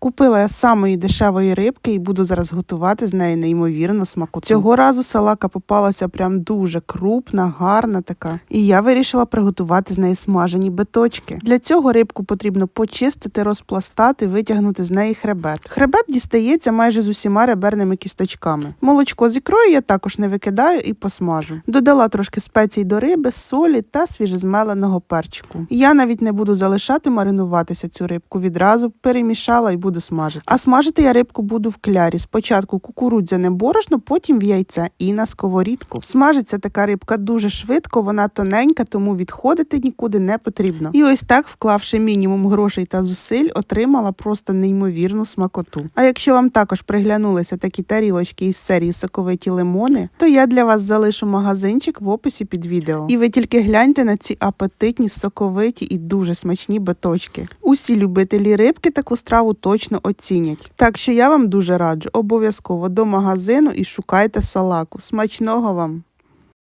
Купила я самої дешевої рибки і буду зараз готувати з неї неймовірно смакоту. Цього разу салака попалася прям дуже крупна, гарна така. І я вирішила приготувати з неї смажені биточки. Для цього рибку потрібно почистити, розпластати, витягнути з неї хребет. Хребет дістається майже з усіма реберними кісточками. Молочко з ікрою я також не викидаю і посмажу. Додала трошки спецій до риби, солі та свіжезмеленого перчику. Я навіть не буду залишати маринуватися цю рибку. Відразу перемішала і буду смажити. А смажити я рибку буду в клярі. Спочатку кукурудзяне борошно, потім в яйце і на сковорідку. Смажиться така рибка дуже швидко, вона тоненька, тому відходити нікуди не потрібно. І ось так, вклавши мінімум грошей та зусиль, отримала просто неймовірну смакоту. А якщо вам також приглянулися такі тарілочки із серії соковиті лимони, то я для вас залишу магазинчик в описі під відео. І ви тільки гляньте на ці апетитні, соковиті і дуже смачні биточки. Усі любителі рибки таку страву точно оцінять. Так що я вам дуже раджу обов'язково до магазину і шукайте салаку. Смачного вам!